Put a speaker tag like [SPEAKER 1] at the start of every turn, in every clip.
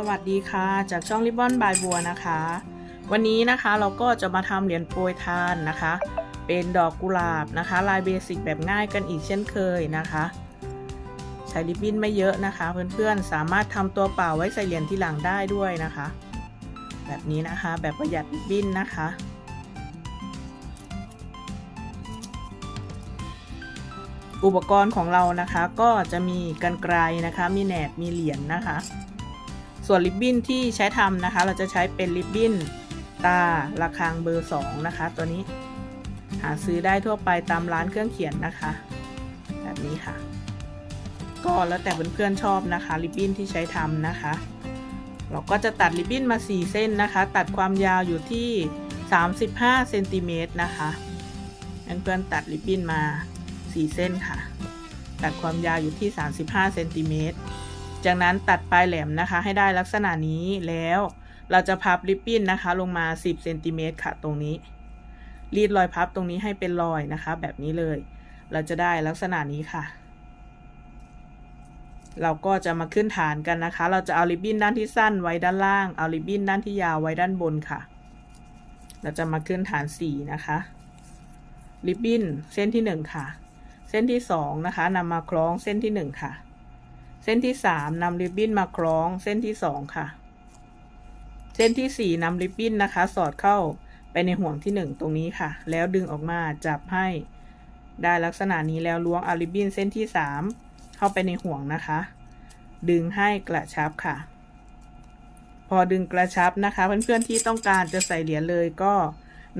[SPEAKER 1] สวัสดีค่ะ จากช่องริบบอนบายบัวนะคะ วันนี้นะคะเราก็จะมาทำเหรียญโปรยทานนะคะ เป็นดอกกุหลาบนะคะ ลายเบสิกแบบง่ายกันอีกเช่นเคยนะคะ ใช้ริบบิ้นไม่เยอะนะคะ เพื่อนๆสามารถทำตัวเปล่าไว้ใส่เหรียญที่หลังได้ด้วยนะคะ แบบนี้นะคะแบบประหยัดริบบิ้นนะคะอุปกรณ์ของเรานะคะก็จะมีกันไกลนะคะ มีแหนบมีเหรียญนะคะ ส่วนริบบิ้นที่ใช้ทำนะคะ เราจะใช้เป็นริบบิ้นตาระฆังเบอร์ 2 นะคะ ตัวนี้หาซื้อได้ทั่วไปตามร้านเครื่องเขียนนะคะ แบบนี้ค่ะ ก็แล้วแต่เพื่อนๆชอบนะคะริบบิ้นที่ใช้ทำนะคะ เราก็จะตัดริบบิ้นมา 4 เส้นนะคะ ตัดความยาวอยู่ที่ 35เซนติเมตรนะคะเพื่อนๆตัดริบบิ้นมา 4 เส้นค่ะ ตัดความยาวอยู่ที่ 35เซนติเมตร จากนั้นตัดปลายแหลมนะคะให้ได้ลักษณะนี้แล้ว เราจะพับริบบิ้นนะคะ ลงมา 10เซนติเมตรค่ะตรงนี้ รีดรอยพับตรงนี้ให้เป็นรอยนะคะ แบบนี้เลย เราจะได้ลักษณะนี้ค่ะ เราก็จะมาขึ้นฐานกันนะคะ เราจะเอาริบบิ้นด้านที่สั้นไว้ด้านล่างเอาริบบิ้นด้านที่ยาวไว้ด้านบนค่ะ เราจะมาขึ้นฐานสีนะคะริบบิ้นเส้นที่หนึ่งค่ะ เส้นที่สองนะคะนำมาคล้องเส้นที่หนึ่งค่ะ ส้นที่สามนำริบบิ้นมาคล้องเส้นที่สองค่ะ เส้นที่สี่นำริบบิ้นนะคะ สอดเข้าไปในห่วงที่หนึ่งตรงนี้ค่ะ แล้วดึงออกมาจับให้ได้ลักษณะนี้แล้วล้วงเอาริบบิ้นเส้นที่สามเข้าไปในห่วงนะคะ ดึงให้กระชับค่ะ พอดึงกระชับนะคะ เพื่อนๆที่ต้องการจะใส่เหรียญเลยก็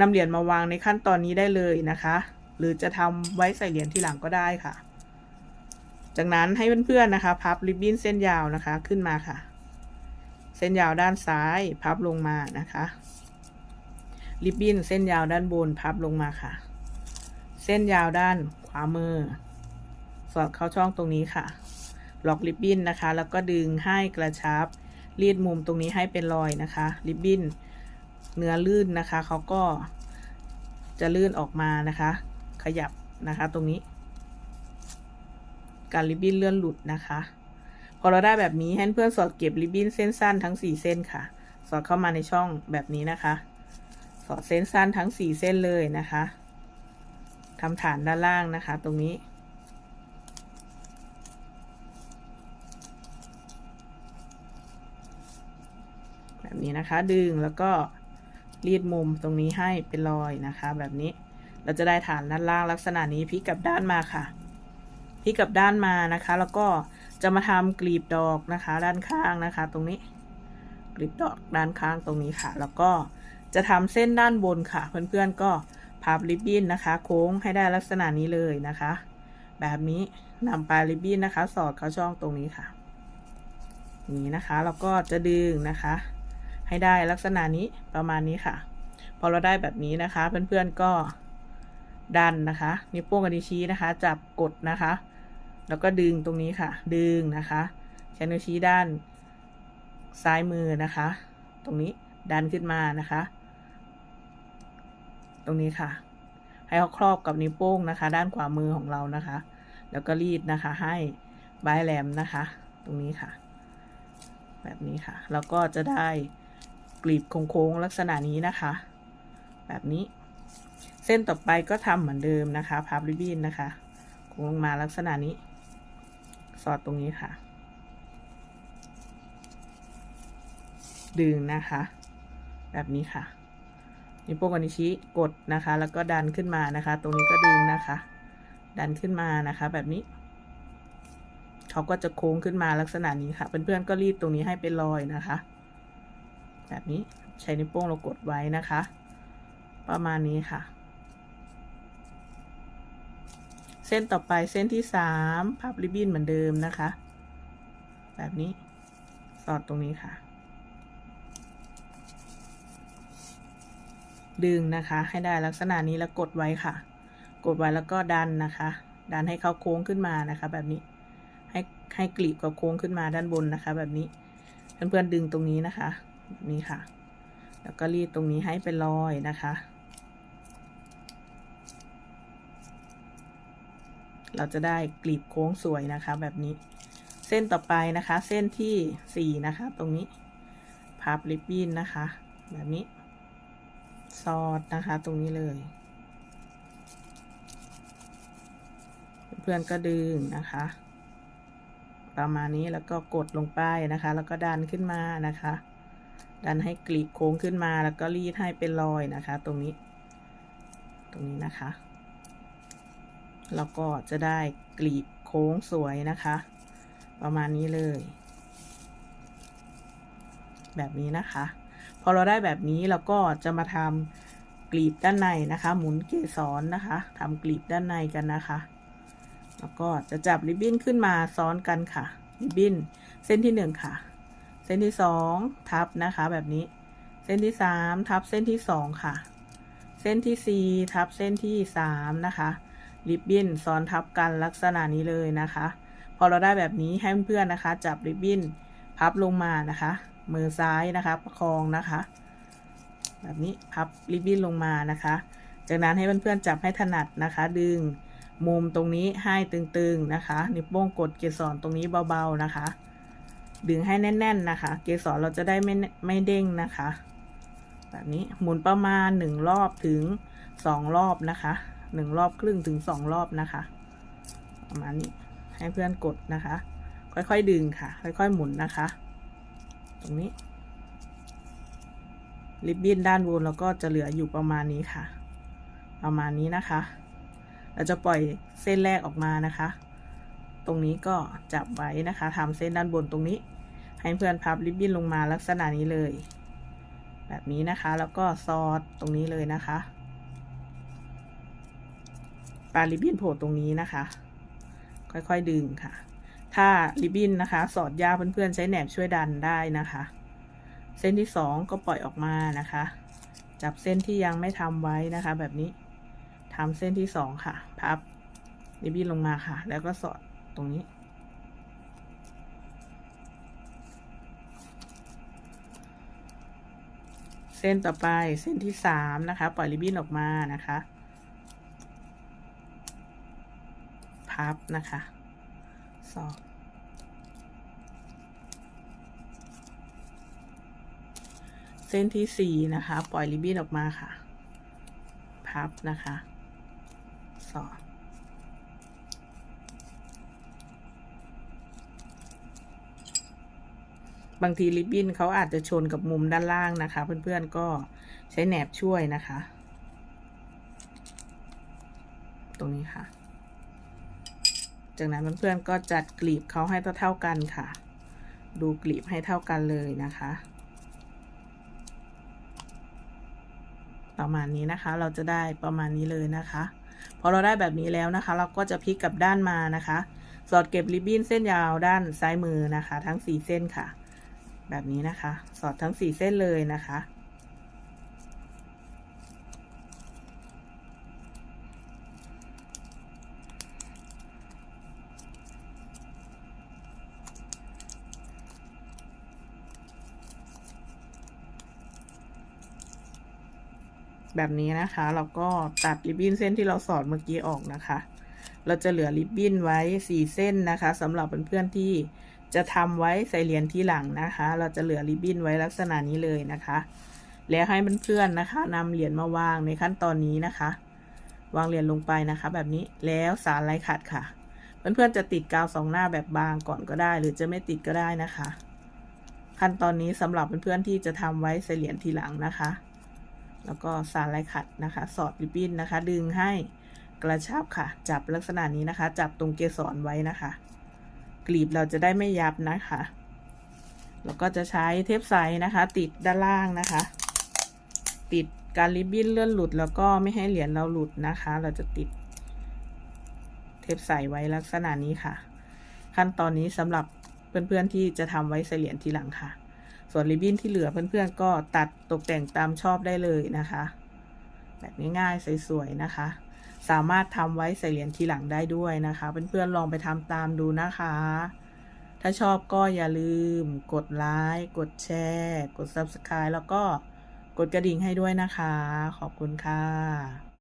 [SPEAKER 1] นำเหรียญมาวางในขั้นตอนนี้ได้เลยนะคะ หรือจะทำไว้ใส่เหรียญที่หลังก็ได้ค่ะ จากนั้นให้เพื่อนๆนะคะ พับริบบิ้นเส้นยาวนะคะขึ้นมาค่ะ เส้นยาวด้านซ้ายพับลงมานะคะ ริบบิ้นเส้นยาวด้านบนพับลงมาค่ะ เส้นยาวด้านขวามือ สอดเข้าช่องตรงนี้ค่ะ ล็อกริบบิ้นนะคะ แล้วก็ดึงให้กระชับ รีดมุมตรงนี้ให้เป็นรอยนะคะ ริบบิ้นเนื้อลื่นนะคะเขาก็จะลื่นออกมานะคะ ขยับนะคะตรงนี้ การริบบิ้นเลื่อนหลุดนะคะ พอเราได้แบบนี้ให้เพื่อนสอดเก็บริบบิ้นเส้นสั้นทั้ง 4 เส้นค่ะ สอดเข้ามาในช่องแบบนี้นะคะ สอดเส้นสั้นทั้ง 4 เส้นเลยนะคะทำฐานด้านล่างนะคะ ตรงนี้ แบบนี้นะคะ ดึงแล้วก็รีดมุมตรงนี้ให้เป็นรอยนะคะ แบบนี้เราจะได้ฐานด้านล่างลักษณะนี้พลิกกลับด้านมาค่ะ ลิกกลับด้านมานะคะ แล้วก็จะมาทำกลีบดอกนะคะ ด้านข้างนะคะ ตรงนี้กลีบดอกด้านข้างตรงนี้ค่ะ แล้วก็จะทำเส้นด้านบนค่ะ เพื่อนๆก็พับริบบิ้นนะคะ โค้งให้ได้ลักษณะนี้เลยนะคะ แบบนี้นำปลายริบบิ้นนะคะ สอดเข้าช่องตรงนี้ค่ะ นี้นะคะแล้วก็จะดึงนะคะ ให้ได้ลักษณะนี้ประมาณนี้ค่ะ พอเราได้แบบนี้นะคะ เพื่อนๆก็ดันนะคะ นิ้วโป้งกับนิ้วชี้นะคะ จับกดนะคะ แล้วก็ดึงตรงนี้ค่ะ ดึงนะคะใช้นิ้วชี้ด้านซ้ายมือนะคะ ตรงนี้ดันขึ้นมานะคะ ตรงนี้ค่ะ ให้เขาครอบกับนิ้วโป้งนะคะ ด้านขวามือของเรานะคะ แล้วก็รีดนะคะ ให้บายแหลมนะคะ ตรงนี้ค่ะ แบบนี้ค่ะ แล้วก็จะได้กลีบโค้งๆลักษณะนี้นะคะ แบบนี้ เส้นต่อไปก็ทำเหมือนเดิมนะคะพับริบบิ้นนะคะโค้งลงมาลักษณะนี้ สอดตรงนี้ค่ะ ดึงนะคะ แบบนี้ค่ะนิ้วโป้งกับนิ้วชี้กดนะคะ แล้วก็ดันขึ้นมานะคะ ตรงนี้ก็ดึงนะคะ ดันขึ้นมานะคะ แบบนี้เขาก็จะโค้งขึ้นมาลักษณะนี้ค่ะเพื่อนๆก็รีดตรงนี้ให้เป็นรอยนะคะ แบบนี้ใช้นิ้วโป้งเรากดไว้นะคะ ประมาณนี้ค่ะ เส้นต่อไปเส้นที่สามพับริบบิ้นเหมือนเดิมนะคะ แบบนี้สอดตรงนี้ค่ะ ดึงนะคะให้ได้ลักษณะนี้แล้วกดไว้ค่ะ กดไว้แล้วก็ดันนะคะ ดันให้เขาโค้งขึ้นมานะคะ แบบนี้ให้ให้กลีบกับโค้งขึ้นมาด้านบนนะคะ แบบนี้เพื่อนๆดึงตรงนี้นะคะ แบบนี้ค่ะ แล้วก็รีดตรงนี้ให้เป็นรอยนะคะ เราจะได้กลีบโค้งสวยนะคะแบบนี้ เส้นต่อไปนะคะ เส้นที่สี่นะคะ ตรงนี้ พับริบบิ้นนะคะ แบบนี้ซอดนะคะตรงนี้เลย เพื่อนๆก็ดึงนะคะ ประมาณนี้แล้วก็กดลงไปนะคะ แล้วก็ดันขึ้นมานะคะ ดันให้กลีบโค้งขึ้นมาแล้วก็รีดให้เป็นรอยนะคะ ตรงนี้ ตรงนี้นะคะ แล้วก็จะได้กลีบโค้งสวยนะคะ ประมาณนี้เลย แบบนี้นะคะ พอเราได้แบบนี้เราก็จะมาทำกลีบด้านในนะคะ หมุนเกสรนะคะทำกลีบด้านในกันนะคะ แล้วก็จะจับริบบิ้นขึ้นมาซ้อนกันค่ะ ริบบิ้นเส้นที่หนึ่งค่ะ เส้นที่สองทับนะคะ แบบนี้ เส้นที่สามทับเส้นที่สองค่ะ เส้นที่สี่ทับเส้นที่สามนะคะ ริบบิ้นซ้อนทับกันลักษณะนี้เลยนะคะ พอเราได้แบบนี้ให้เพื่อนๆนะคะ จับริบบิ้นพับลงมานะคะ มือซ้ายนะคะประคองนะคะ แบบนี้พับริบบิ้นลงมานะคะ จากนั้นให้เพื่อนๆจับให้ถนัดนะคะ ดึงมุมตรงนี้ให้ตึงๆนะคะ นิ้วโป้งกดเกสรตรงนี้เบาๆนะคะ ดึงให้แน่น ๆนะคะ เกสรเราจะได้ไม่ไม่เด้งนะคะ แบบนี้หมุนประมาณหนึ่งรอบถึงสองรอบนะคะ หนึ่งรอบครึ่งถึงสองรอบนะคะ ประมาณนี้ให้เพื่อนกดนะคะ ค่อยๆดึงค่ะ ค่อยๆหมุนนะคะ ตรงนี้ริบบิ้นด้านบนเราก็จะเหลืออยู่ประมาณนี้ค่ะ ประมาณนี้นะคะ เราจะปล่อยเส้นแรกออกมานะคะ ตรงนี้ก็จับไว้นะคะทำเส้นด้านบนตรงนี้ ให้เพื่อนพับริบบิ้นลงมาลักษณะนี้เลย แบบนี้นะคะแล้วก็ซอดตรงนี้เลยนะคะ ปลาริบบิ้นโผล่ตรงนี้นะคะ ค่อยๆดึงค่ะ ถ้าริบบิ้นนะคะ สอดยาเพื่อนๆ ใช้แหนบช่วยดันได้นะคะ เส้นที่สองก็ปล่อยออกมานะคะ จับเส้นที่ยังไม่ทำไว้นะคะ แบบนี้ทำเส้นที่สองค่ะ พับริบบิ้นลงมาค่ะ แล้วก็สอดตรงนี้เส้นต่อไปเส้นที่สามนะคะ ปล่อยริบบิ้นออกมานะคะ พับนะคะสอดเส้นที่สี่นะคะ ปล่อยริบบิ้นออกมาค่ะ พับนะคะสอดบางทีริบบิ้นเขาอาจจะชนกับมุมด้านล่างนะคะ เพื่อนๆก็ใช้แหนบช่วยนะคะ จากนั้นเพื่อนๆก็จัดกลีบเขาให้เท่าๆกันค่ะ ดูกลีบให้เท่ากันเลยนะคะ ประมาณนี้นะคะเราจะได้ประมาณนี้เลยนะคะพอเราได้แบบนี้แล้วนะคะ เราก็จะพลิกกลับด้านมานะคะ สอดเก็บริบบิ้นเส้นยาวด้านซ้ายมือนะคะ ทั้งสี่เส้นค่ะ แบบนี้นะคะ สอดทั้งสี่เส้นเลยนะคะ แบบนี้นะคะ เราก็ตัดริบบิ้นเส้นที่เราสอดเมื่อกี้ออกนะคะ เราจะเหลือริบบิ้นไว้สี่เส้นนะคะสำหรับเพื่อนๆที่จะทำไว้ใส่เหรียญที่หลังนะคะ เราจะเหลือริบบิ้นไว้ลักษณะนี้เลยนะคะ แล้วให้เพื่อนๆนะคะนำเหรียญมาวางในขั้นตอนนี้นะคะ วางเหรียญลงไปนะคะ แบบนี้แล้วสารลายขัดค่ะ เพื่อนๆจะติดกาวสองหน้าแบบบางก่อนก็ได้ หรือจะไม่ติดก็ได้นะคะ ขั้นตอนนี้สำหรับเพื่อนๆที่จะทำไว้ใส่เหรียญทีหลังนะคะ แล้วก็สารลายขัดนะคะ สอดริบบิ้นนะคะ ดึงให้กระชับค่ะ จับลักษณะนี้นะคะ จับตรงเกสรไว้นะคะ กลีบเราจะได้ไม่ยับนะคะ แล้วก็จะใช้เทปใสนะคะ ติดด้านล่างนะคะ ติดการริบบิ้นเลื่อนหลุด แล้วก็ไม่ให้เหรียญเราหลุดนะคะ เราจะติด เทปใสไว้ลักษณะนี้ค่ะ ขั้นตอนนี้สำหรับเพื่อนๆที่จะทำไว้ใส่เหรียญทีหลังค่ะ ส่วนริบบิ้นที่เหลือเพื่อนๆก็ตัดตกแต่งตามชอบได้เลยนะคะ แบบง่ายๆสวยๆนะคะ สามารถทำไว้ใส่เหรียญทีหลังได้ด้วยนะคะ เพื่อนๆลองไปทำตามดูนะคะ ถ้าชอบก็อย่าลืม กดไลค์กดแชร์ กด Subscribe แล้วก็กดกระดิ่งให้ด้วยนะคะ ขอบคุณค่ะ